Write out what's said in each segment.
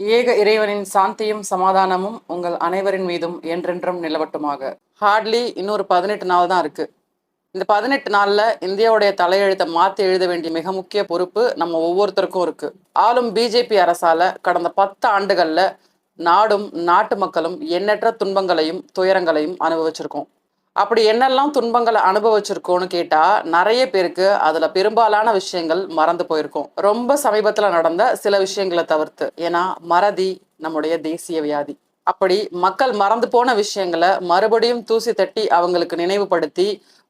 ஏக இறைவனின் சாந்தியும் சமாதானமும் உங்கள் அனைவரின் மீதும் என்றென்றும் நிலவட்டுமாக. ஹார்ட்லி இன்னொரு பதினெட்டு நாள் தான் இருக்கு. இந்த பதினெட்டு நாள்ல இந்தியாவுடைய தலையெழுத்தை மாத்தி எழுத வேண்டிய மிக முக்கிய பொறுப்பு நம்ம ஒவ்வொருத்தருக்கும் இருக்கு. ஆளும் பிஜேபி அரசால கடந்த பத்து ஆண்டுகள்ல நாடும் நாட்டு மக்களும் எண்ணற்ற துன்பங்களையும் துயரங்களையும் அனுபவிச்சிருக்கோம். அப்படி என்னெல்லாம் துன்பங்களை அனுபவிச்சிருக்கோன்னு கேட்டால் நிறைய பேருக்கு அதில் பெரும்பாலான விஷயங்கள் மறந்து போயிருக்கும். ரொம்ப சமீபத்தில் நடந்த சில விஷயங்களை தவிர்த்து. ஏன்னா மறதி நம்முடைய தேசிய வியாதி. அப்படி மக்கள் மறந்து போன விஷயங்களை மறுபடியும் தூசி தட்டி அவங்களுக்கு நினைவுபடுத்தி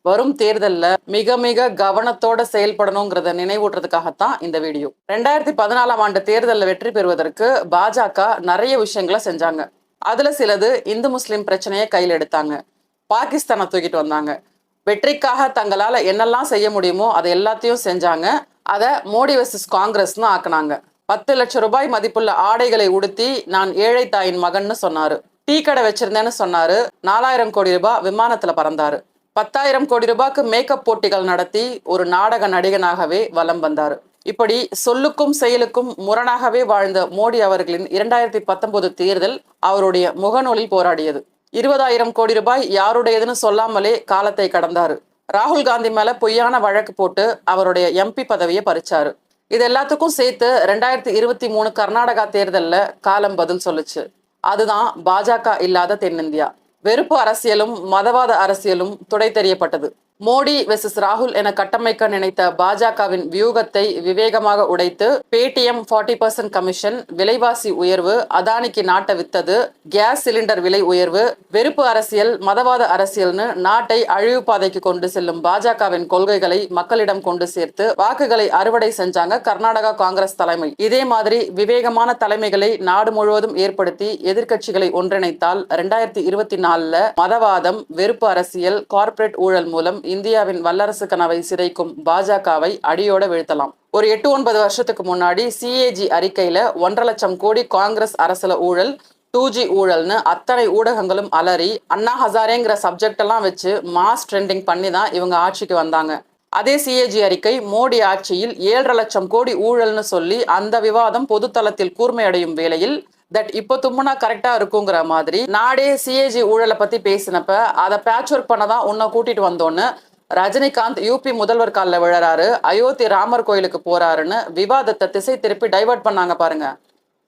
வரும் தேர்தலில் மிக மிக கவனத்தோட செயல்படணுங்கிறத நினைவூட்டுறதுக்காகத்தான் இந்த வீடியோ. ரெண்டாயிரத்தி பதினாலாம் ஆண்டு தேர்தலில் வெற்றி பெறுவதற்கு பாஜக நிறைய விஷயங்களை செஞ்சாங்க. அதுல சிலது இந்து முஸ்லிம் பிரச்சனையை கையில் எடுத்தாங்க. பாகிஸ்தானை தூக்கிட்டு வந்தாங்க. வெற்றிக்காக தங்களால் என்னெல்லாம் செய்ய முடியுமோ அதை எல்லாத்தையும் செஞ்சாங்க. அதை மோடி வெர்சஸ் காங்கிரஸ்னு ஆக்குனாங்க. பத்து லட்சம் ரூபாய் மதிப்புள்ள ஆடைகளை உடுத்தி நான் ஏழை தாயின் மகன்னு சொன்னாரு. டீ கடை வச்சிருந்தேன்னு சொன்னாரு. நாலாயிரம் கோடி ரூபாய் விமானத்துல பறந்தாரு. பத்தாயிரம் கோடி ரூபாய்க்கு மேக்கப் போட்டிகள் நடத்தி ஒரு நாடக நடிகனாகவே வலம் வந்தாரு. இப்படி சொல்லுக்கும் செயலுக்கும் முரணாகவே வாழ்ந்த மோடி அவர்களின் இரண்டாயிரத்தி பத்தொன்பது தேர்தல் அவருடைய முகநூலில் போராடியது. இருபதாயிரம் கோடி ரூபாய் யாருடையதுன்னு சொல்லாமலே காலத்தை கடந்தாரு. ராகுல் காந்தி மேல பொய்யான வழக்கு போட்டு அவருடைய எம்பி பதவியை பறிச்சாரு. இது எல்லாத்துக்கும் சேர்த்து ரெண்டாயிரத்தி இருபத்தி மூணு கர்நாடகா தேர்தலில் காலம் பதில் சொல்லுச்சு. அதுதான் பாஜக இல்லாத தென்னிந்தியா. வெறுப்பு அரசியலும் மதவாத அரசியலும் துடை தெரியப்பட்டது மோடி வெர்சஸ் ராகுல் என கட்டமைக்க நினைத்த பாஜகவின் வியூகத்தை விவேகமாக உடைத்து பேடிஎம் ஃபார்ட்டி பர்சன்ட் கமிஷன் விலைவாசி உயர்வு அதானிக்கு நாட்டை வித்தது கேஸ் சிலிண்டர் விலை உயர்வு வெறுப்பு அரசியல் மதவாத அரசியல்னு நாட்டை அழிவு பாதைக்கு கொண்டு செல்லும் பாஜகவின் கொள்கைகளை மக்களிடம் கொண்டு சேர்த்து வாக்குகளை அறுவடை செஞ்சாங்க கர்நாடகா காங்கிரஸ் தலைமை. இதே மாதிரி விவேகமான தலைமைகளை நாடு முழுவதும் ஏற்படுத்தி எதிர்க்கட்சிகளை ஒன்றிணைத்தால் ரெண்டாயிரத்தி இருபத்தி நாலுல மதவாதம் வெறுப்பு அரசியல் கார்ப்பரேட் ஊழல் மூலம் இந்தியாவின் வல்லரசு கனவை சிதைக்கும் பாஜகவை அடியோட வீழ்த்தலாம். ஒரு எட்டு ஒன்பது வருஷத்துக்கு முன்னாடி சிஏஜி அறிக்கையில ஒன்றரை லட்சம் கோடி காங்கிரஸ் அரசுல ஊழல் டூ ஜி ஊழல்னு அத்தனை ஊடகங்களும் அலறி அண்ணா ஹசாரேங்கிற சப்ஜெக்ட் எல்லாம் வச்சு மாஸ் ட்ரெண்டிங் பண்ணி தான் இவங்க ஆட்சிக்கு வந்தாங்க. அதே சிஏஜி அறிக்கை மோடி ஆட்சியில் ஏழரை லட்சம் கோடி ஊழல்னு சொல்லி அந்த விவாதம் பொதுத்தளத்தில் கூர்மையடையும் வேளையில் தட் இப்போ தும்முனா கரெக்டா இருக்குங்கிற மாதிரி நாடே சிஏஜி ஊழலை பத்தி பேசினப்ப அதை பேட்ச் ஒர்க் பண்ண தான் உன்னை கூட்டிட்டு வந்தோன்னு ரஜினிகாந்த் யூபி முதல்வர் காலில் விழறாரு அயோத்தி ராமர் கோயிலுக்கு போறாருன்னு விவாதத்தை திசை திருப்பி டைவர்ட் பண்ணாங்க பாருங்க.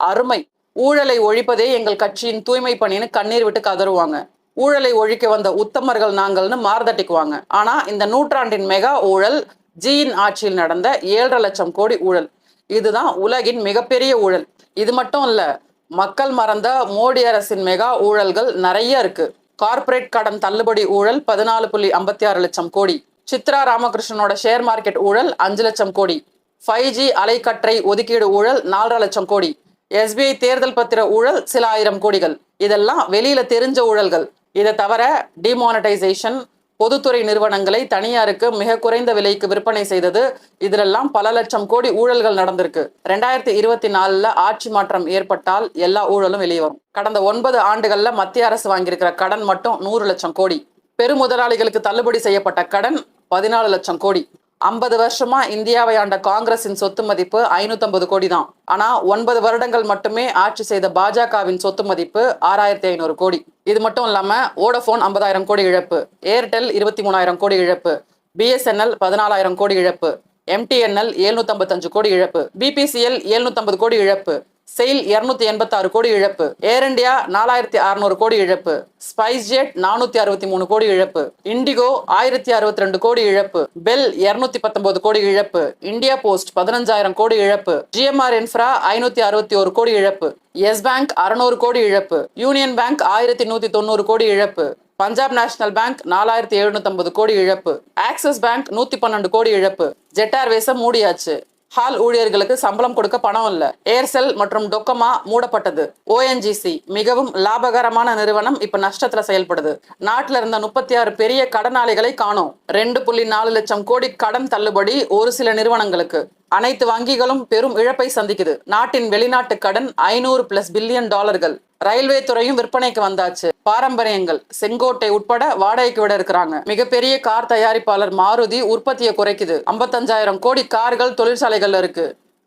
அருமை. ஊழலை ஒழிப்பதே எங்கள் கட்சியின் தூய்மை பணின்னு கண்ணீர் விட்டு கதறுவாங்க. ஊழலை ஒழிக்க வந்த உத்தமர்கள் நாங்கள்னு மார்தட்டிக்குவாங்க ஆனா இந்த நூற்றாண்டின் மெகா ஊழல் ஜியின் ஆட்சியில் நடந்த ஏழரை லட்சம் கோடி ஊழல். இதுதான் உலகின் மிகப்பெரிய ஊழல். இது மட்டும் இல்லை மக்கள் மறந்த மோடி அரசின் மெகா ஊழல்கள் நிறைய இருக்கு. கார்ப்பரேட் கடன் தள்ளுபடி ஊழல் பதினாலு புள்ளி ஐம்பத்தி ஆறு லட்சம் கோடி. சித்ரா ராமகிருஷ்ணனோட ஷேர் மார்க்கெட் ஊழல் அஞ்சு லட்சம் கோடி. ஃபைவ் ஜி அலைக்கற்றை ஒதுக்கீடு ஊழல் நாலரை லட்சம் கோடி. எஸ்பிஐ தேர்தல் பத்திர ஊழல் சில ஆயிரம் கோடிகள். இதெல்லாம் வெளியில தெரிஞ்ச ஊழல்கள். இதை தவிர டிமானடைசேஷன் பொதுத்துறை நிறுவனங்களை தனியாருக்கு மிக குறைந்த விலைக்கு விற்பனை செய்தது. இதிலெல்லாம் பல லட்சம் கோடி ஊழல்கள் நடந்திருக்கு. ரெண்டாயிரத்தி இருபத்தி நாலுல ஆட்சி மாற்றம் ஏற்பட்டால் எல்லா ஊழலும் வெளியே வரும். கடந்த ஒன்பது ஆண்டுகள்ல மத்திய அரசு வாங்கியிருக்கிற கடன் மட்டும் நூறு லட்சம் கோடி. பெருமுதலாளிகளுக்கு தள்ளுபடி செய்யப்பட்ட கடன் பதினாலு லட்சம் கோடி. ஐம்பது வருஷமா இந்தியாவை ஆண்ட காங்கிரசின் சொத்து மதிப்பு ஐநூத்தம்பது கோடி தான் ஆனா ஒன்பது வருடங்கள் மட்டுமே ஆட்சி செய்த பாஜகவின் சொத்து மதிப்பு ஆறாயிரத்தி ஐநூறு கோடி. இது மட்டும் இல்லாம ஓடோஃபோன் ஐம்பதாயிரம் கோடி இழப்பு ஏர்டெல் இருபத்தி மூணாயிரம் கோடி இழப்பு பிஎஸ்என்எல் பதினாலாயிரம் கோடி இழப்பு எம்டிஎன்எல் எழுநூத்தம்பத்தஞ்சு கோடி இழப்பு பிபிசிஎல் எழுநூத்தம்பது கோடி இழப்பு செயில் இருநூத்தி எண்பத்தாறு கோடி இழப்பு ஏர் இண்டியா நாலாயிரத்தி அறுநூறு கோடி இழப்பு ஸ்பைஸ் ஜெட் நானூத்தி அறுபத்தி மூணு கோடி இழப்பு இண்டிகோ ஆயிரத்தி அறுபத்தி ரெண்டு கோடி இழப்பு பெல் இருநூத்தி பத்தொன்பது கோடி இழப்பு இந்தியா போஸ்ட் பதினஞ்சாயிரம் கோடி இழப்பு ஜிஎம்ஆர் இன்ஃப்ரா ஐநூத்தி அறுபத்தி ஒரு கோடி இழப்பு எஸ் பேங்க் அறுநூறு கோடி இழப்பு யூனியன் பேங்க் ஆயிரத்தி நூத்தி தொண்ணூறு கோடி இழப்பு பஞ்சாப் நேஷனல் பேங்க் நாலாயிரத்தி எழுநூத்தி கோடி இழப்பு ஆக்சிஸ் பேங்க் நூத்தி பன்னெண்டு கோடி இழப்பு ஜெட் ஏர்வேஸை மூடியாச்சு ஹால் ஊழியர்களுக்கு சம்பளம் கொடுக்க பணம் இல்லை. ஏர்செல் மற்றும் டொக்கமா மூடப்பட்டது. ஓஎன்ஜிசி மிகவும் லாபகரமான நிறுவனம் இப்ப நஷ்டத்துல செயல்படுது. நாட்டில் இருந்த முப்பத்தி ஆறு பெரிய கடனாளிகளை காணோம். ரெண்டு புள்ளி நாலு லட்சம் கோடி கடன் தள்ளுபடி ஒரு சில நிறுவனங்களுக்கு. அனைத்து வங்கிகளும் பெரும் இழப்பை சந்திக்குது. நாட்டின் வெளிநாட்டு கடன் ஐநூறு பிளஸ் பில்லியன் டாலர்கள் ரயில்வே துறையும் விற்பனைக்கு வந்தாச்சு. பாரம்பரியங்கள் செங்கோட்டை உட்பட வாடகைக்கு விட இருக்கிறாங்க. மிகப்பெரிய கார் தயாரிப்பாளர் மாருதி உற்பத்தியை குறைக்குது. ஐம்பத்தஞ்சாயிரம் கோடி கார்கள் தொழிற்சாலைகள்ல இருக்கு.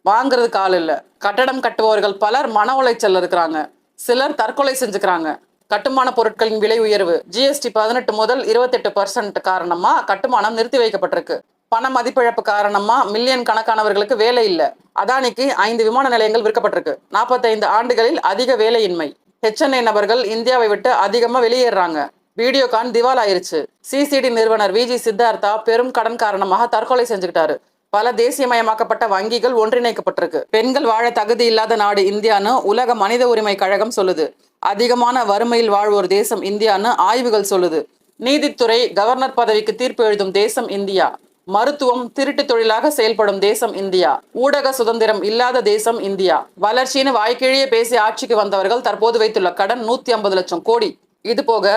வாங்குறதுக்கு ஆள் இல்ல. கட்டடம் கட்டுபவர்கள் பலர் மன உளைச்சல் இருக்கிறாங்க. சிலர் தற்கொலை செஞ்சுக்கிறாங்க. கட்டுமான பொருட்களின் விலை உயர்வு. ஜிஎஸ்டி பதினெட்டு முதல் இருபத்தெட்டு பர்சன்ட் காரணமா கட்டுமானம் நிறுத்தி வைக்கப்பட்டிருக்கு. பண மதிப்பிழப்பு காரணமா மில்லியன் கணக்கானவர்களுக்கு வேலை இல்லை. அதானிக்கு ஐந்து விமான நிலையங்கள் விற்கப்பட்டிருக்கு. நாற்பத்தைந்து ஆண்டுகளில் அதிக வேலையின்மை. ஹெச்என்ஐ நபர்கள் இந்தியாவை விட்டு அதிகமா வெளியேறாங்க. வீடியோகான் திவால் ஆயிருச்சு சிசிடி நிறுவனர் விஜி சித்தார்த்தா பெரும் கடன் காரணமாக தற்கொலை செஞ்சுக்கிட்டாரு. பல தேசியமயமாக்கப்பட்ட வங்கிகள் ஒன்றிணைக்கப்பட்டிருக்கு. பெண்கள் வாழ தகுதி இல்லாத நாடு இந்தியான்னு உலக மனித உரிமை கழகம் சொல்லுது. அதிகமான வறுமையில் வாழ்வோர் தேசம் இந்தியான்னு ஆய்வுகள் சொல்லுது. நீதித்துறை கவர்னர் பதவிக்கு தீர்ப்பு எழுதும் தேசம் இந்தியா. மருத்துவம் திருட்டு தொழிலாக செயல்படும் தேசம் இந்தியா. ஊடக சுதந்திரம் இல்லாத தேசம் இந்தியா. வளர்ச்சின்னு வாய்க்கிழியே பேசி ஆட்சிக்கு வந்தவர்கள் தற்போது வைத்துள்ள கடன் நூத்தி ஐம்பது லட்சம் கோடி. இது போக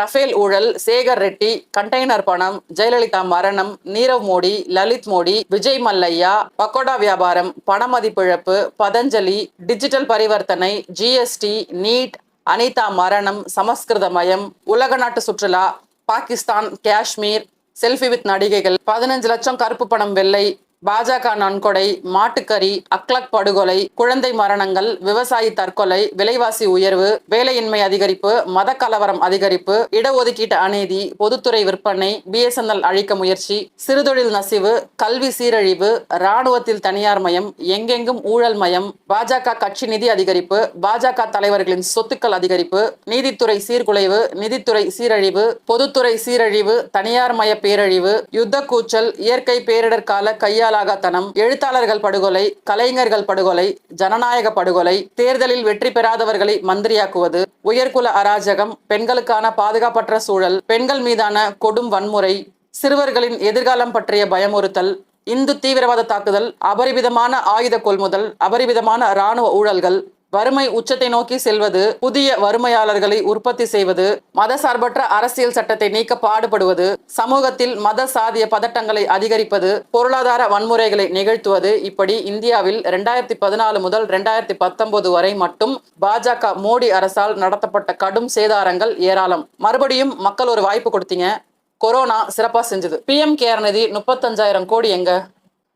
ரஃபேல் ஊழல் சேகர் ரெட்டி கண்டெய்னர் பணம் ஜெயலலிதா மரணம் நீரவ் மோடி லலித் மோடி விஜய் மல்லையா பக்கோடா வியாபாரம் பணமதிப்பிழப்பு பதஞ்சலி டிஜிட்டல் பரிவர்த்தனை ஜிஎஸ்டி நீட் அனிதா மரணம் சமஸ்கிருதமயம் உலக நாட்டு சுற்றுலா பாகிஸ்தான் காஷ்மீர் செல்ஃபி வித் நடிகைகள். பதினஞ்சு லட்சம் கருப்பு பணம் வெள்ளை. பாஜக நன்கொடை மாட்டுக்கறி அக்லக் படுகொலை குழந்தை மரணங்கள் விவசாயி தற்கொலை விலைவாசி உயர்வு வேலையின்மை அதிகரிப்பு மத கலவரம் அதிகரிப்பு இடஒதுக்கீட்டு அநீதி பொதுத்துறை விற்பனை பிஎஸ்என்எல் அழிக்க முயற்சி சிறுதொழில் நசிவு கல்வி சீரழிவு ராணுவத்தில் தனியார் மயம் எங்கெங்கும் ஊழல் மயம் பாஜக கட்சி நிதி அதிகரிப்பு பாஜக தலைவர்களின் சொத்துக்கள் அதிகரிப்பு நீதித்துறை சீர்குலைவு நிதித்துறை சீரழிவு பொதுத்துறை சீரழிவு தனியார் மய பேரழிவு யுத்த கூச்சல் இயற்கை பேரிடர் கால கையாளாகத்தனம் எழுத்தாளர்கள் படுகொலை கலைஞர்கள் படுகொலை ஜனநாயக படுகொலை தேர்தலில் வெற்றி பெறாதவர்களை மந்திரியாக்குவது உயர்குல அராஜகம் பெண்களுக்கான பாதுகாப்பற்ற சூழல் பெண்கள் மீதான கொடும் வன்முறை சிறுவர்களின் எதிர்காலம் பற்றிய பயமுறுத்தல் இந்து தீவிரவாத தாக்குதல் அபரிவிதமான ஆயுத கொள்முதல் அபரிவிதமான இராணுவ ஊழல்கள் வறுமை உச்சத்தை நோக்கி செல்வது புதிய வறுமையாளர்களை உற்பத்தி செய்வது மதசார்பற்ற அரசியல் சட்டத்தை நீக்க பாடுபடுவது சமூகத்தில் மத சாதிய பதட்டங்களை அதிகரிப்பது பொருளாதார வன்முறைகளை நிகழ்த்துவது இப்படி இந்தியாவில் ரெண்டாயிரத்தி பதினாலு முதல் ரெண்டாயிரத்தி பத்தொன்பது வரை மட்டும் பாஜக மோடி அரசால் நடத்தப்பட்ட கடும் சேதாரங்கள் ஏராளம். மறுபடியும் மக்கள் ஒரு வாய்ப்பு கொடுத்தீங்க. கொரோனா சிறப்பா செஞ்சது. பிஎம் கேர் நிதி முப்பத்தஞ்சாயிரம் கோடி எங்க?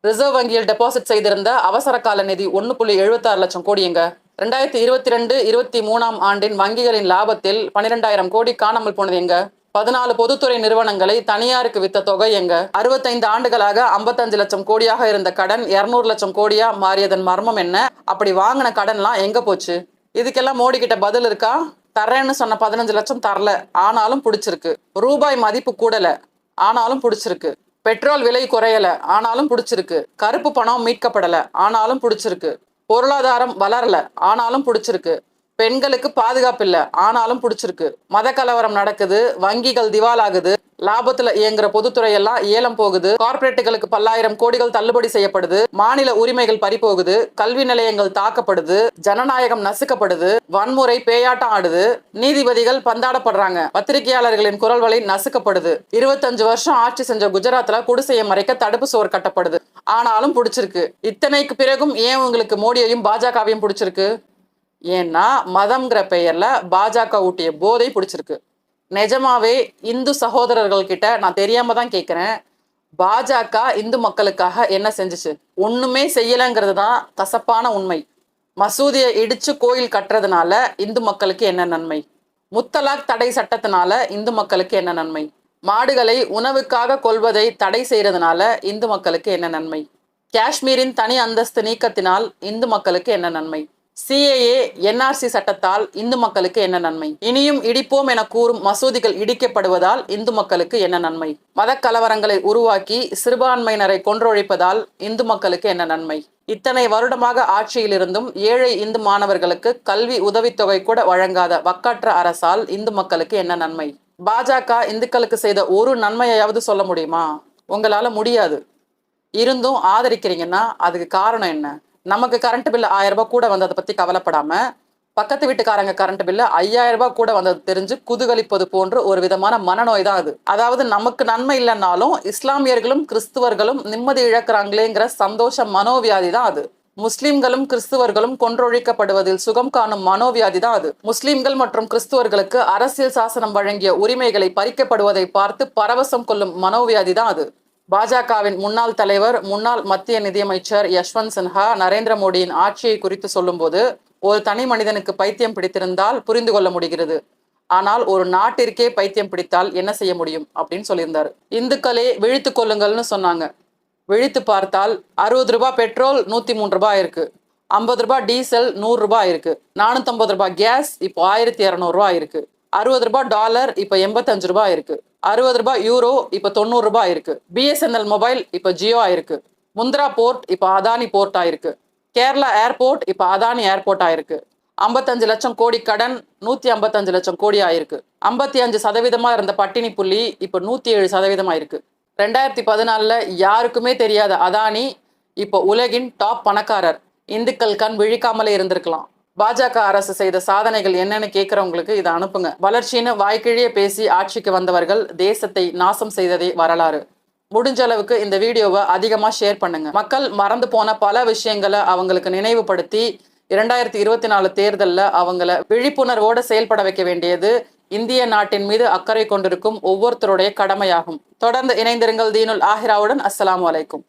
ரிசர்வ் வங்கியில் டெபாசிட் செய்திருந்த அவசர கால நிதி ஒன்று புள்ளி எழுபத்தாறு லட்சம் கோடி எங்க? ரெண்டாயிரத்தி இருபத்தி ரெண்டு இருபத்தி மூணாம் ஆண்டின் வங்கிகளின் லாபத்தில் பன்னிரெண்டாயிரம் கோடி காணாமல் போனது எங்க? பதினாலு பொதுத்துறை நிறுவனங்களை தனியாருக்கு வித்த தொகை எங்க? அறுபத்தைந்து ஆண்டுகளாக ஐம்பத்தஞ்சு லட்சம் கோடியாக இருந்த கடன் இருநூறு லட்சம் கோடியா மாறியதன் மர்மம் என்ன? அப்படி வாங்கின கடன்லாம் எங்க போச்சு? இதுக்கெல்லாம் மோடி கிட்ட பதில் இருக்கா? தரேன்னு சொன்ன பதினஞ்சு லட்சம் தரல. ஆனாலும் பிடிச்சிருக்கு. ரூபாய் மதிப்பு கூடல. ஆனாலும் பிடிச்சிருக்கு. பெட்ரோல் விலை குறையல. ஆனாலும் பிடிச்சிருக்கு. கருப்பு பணம் மீட்கப்படல. ஆனாலும் பிடிச்சிருக்கு. பொருளாதாரம் வளரல. ஆனாலும் பிடிச்சிருக்கு. பெண்களுக்கு பாதுகாப்பு இல்ல. ஆனாலும் பிடிச்சிருக்கு. மத கலவரம் நடக்குது. வங்கிகள் திவாலாகுது. லாபத்துல இயங்குற பொதுத்துறை எல்லாம் ஏலம் போகுது. கார்ப்பரேட்டுகளுக்கு பல்லாயிரம் கோடிகள் தள்ளுபடி செய்யப்படுது. மாநில உரிமைகள் பறிபோகுது. கல்வி நிலையங்கள் தாக்கப்படுது. ஜனநாயகம் நசுக்கப்படுது. வன்முறை பேயாட்டம் ஆடுது. நீதிபதிகள் பந்தாடப்படுறாங்க. பத்திரிகையாளர்களின் குரல் நசுக்கப்படுது. இருபத்தஞ்சு வருஷம் ஆட்சி செஞ்ச குஜராத்ல குடிசையை மறைக்க தடுப்பு சுவர் கட்டப்படுது. ஆனாலும் பிடிச்சிருக்கு. இத்தனைக்கு பிறகும் ஏன் உங்களுக்கு மோடியையும் பாஜகவையும் பிடிச்சிருக்கு? ஏன்னா மதம்ங்கிற பெயர்ல பாஜக ஊட்டிய போதை பிடிச்சிருக்கு. நிஜமாவே இந்து சகோதரர்கள் கிட்ட நான் தெரியாம தான் கேட்குறேன் பாஜக இந்து மக்களுக்காக என்ன செஞ்சுச்சு? ஒண்ணுமே செய்யலைங்கிறது தான் கசப்பான உண்மை. மசூதியை இடிச்சு கோயில் கட்டுறதுனால இந்து மக்களுக்கு என்ன நன்மை? முத்தலாக் தடை சட்டத்தினால இந்து மக்களுக்கு என்ன நன்மை? மாடுகளை உணவுக்காக கொள்வதை தடை செய்கிறதுனால இந்து மக்களுக்கு என்ன நன்மை? காஷ்மீரின் தனி அந்தஸ்து நீக்கத்தினால் இந்து மக்களுக்கு என்ன நன்மை? சிஏஏ என்ஆர்சி சட்டத்தால் இந்து மக்களுக்கு என்ன நன்மை? இனியும் இடிப்போம் என கூறும் மசூதிகள் இடிக்கப்படுவதால் இந்து மக்களுக்கு என்ன நன்மை? மத கலவரங்களை உருவாக்கி சிறுபான்மையினரை கொன்றொழிப்பதால் இந்து மக்களுக்கு என்ன நன்மை? இத்தனை வருடமாக ஆட்சியில் இருந்தும் ஏழை இந்து மாணவர்களுக்கு கல்வி உதவித்தொகை கூட வழங்காத வக்காற்ற அரசால் இந்து மக்களுக்கு என்ன நன்மை? பாஜக இந்துக்களுக்கு செய்த ஒரு நன்மையாவது சொல்ல முடியுமா? உங்களால முடியாது. இருந்தும் ஆதரிக்கிறீங்கன்னா அதுக்கு காரணம் என்ன? நமக்கு கரண்ட் பில் ஆயிரம் ரூபாய் கூட வந்ததை பத்தி கவலைப்படாம பக்கத்து வீட்டுக்காரங்க கரண்ட் பில்லு ஐயாயிரம் ரூபாய் கூட வந்தது தெரிஞ்சு குதுகலிப்பது போன்ற ஒரு விதமான மனநோய் தான் அது. அதாவது நமக்கு நன்மை இல்லைன்னாலும் இஸ்லாமியர்களும் கிறிஸ்துவர்களும் நிம்மதி இழக்கிறாங்களேங்கிற சந்தோஷ மனோவியாதி தான் அது. முஸ்லிம்களும் கிறிஸ்துவர்களும் கொன்றொழிக்கப்படுவதில் சுகம் காணும் மனோவியாதி தான் அது. முஸ்லிம்கள் மற்றும் கிறிஸ்துவர்களுக்கு அரசியல் சாசனம் வழங்கிய உரிமைகளை பறிக்கப்படுவதை பார்த்து பரவசம் கொள்ளும் மனோவியாதி தான் அது. பாஜகவின் முன்னாள் தலைவர் முன்னாள் மத்திய நிதியமைச்சர் யஷ்வந்த் சின்ஹா நரேந்திர மோடியின் ஆட்சியை குறித்து சொல்லும்போது ஒரு தனி மனிதனுக்கு பைத்தியம் பிடித்திருந்தால் புரிந்து கொள்ள முடிகிறது. ஆனால் ஒரு நாட்டிற்கே பைத்தியம் பிடித்தால் என்ன செய்ய முடியும்? அப்படின்னு சொல்லியிருந்தாரு. இந்துக்களே விழித்து கொள்ளுங்கள்னு சொன்னாங்க. விழித்து பார்த்தால் அறுபது ரூபாய் பெட்ரோல் நூற்றி மூணு ரூபாய் இருக்கு. ஐம்பது ரூபாய் டீசல் நூறுரூபா இருக்கு. ரூபாய் கேஸ் இப்போ ஆயிரத்தி இரநூறுவா இருக்கு. அறுபது ரூபாய் டாலர் இப்போ எண்பத்தஞ்சு ரூபாய் இருக்கு. அறுபது ரூபாய் யூரோ இப்போ தொண்ணூறுரூபா இருக்கு. பிஎஸ்என்எல் மொபைல் இப்போ ஜியோ ஆயிருக்கு. முந்திரா போர்ட் இப்போ அதானி போர்ட் ஆயிருக்கு. கேரளா ஏர்போர்ட் இப்போ அதானி ஏர்போர்ட் ஆயிருக்கு. ஐம்பத்தஞ்சு லட்சம் கோடி கடன் நூற்றி ஐம்பத்தஞ்சு லட்சம் கோடி ஆயிருக்கு. ஐம்பத்தி அஞ்சு சதவீதமாக இருந்த பட்டினி புள்ளி இப்போ நூற்றி ஏழு சதவீதம் ஆயிருக்கு ரெண்டாயிரத்தி பதினாலில் யாருக்குமே தெரியாத அதானி இப்போ உலகின் டாப் பணக்காரர். இந்துக்கள் கண் விழிக்காமலே இருந்திருக்கலாம். பாஜக அரசு செய்த சாதனைகள் என்னன்னு கேட்குறவங்களுக்கு இதை அனுப்புங்க. வளர்ச்சின்னு வாய்க்கிழிய பேசி ஆட்சிக்கு வந்தவர்கள் தேசத்தை நாசம் செய்ததே வரலாறு. முடிஞ்ச அளவுக்கு இந்த வீடியோவை அதிகமாக ஷேர் பண்ணுங்க. மக்கள் மறந்து போன பல விஷயங்களை அவங்களுக்கு நினைவுபடுத்தி இரண்டாயிரத்தி இருபத்தி நாலு தேர்தலில் அவங்கள விழிப்புணர்வோடு செயல்பட வைக்க வேண்டியது இந்திய நாட்டின் மீது அக்கறை கொண்டிருக்கும் ஒவ்வொருத்தருடைய கடமையாகும். தொடர்ந்து இணைந்திருங்கள் தீனுல் ஆஹிராவுடன் அஸ்லாம் அலைக்கும்.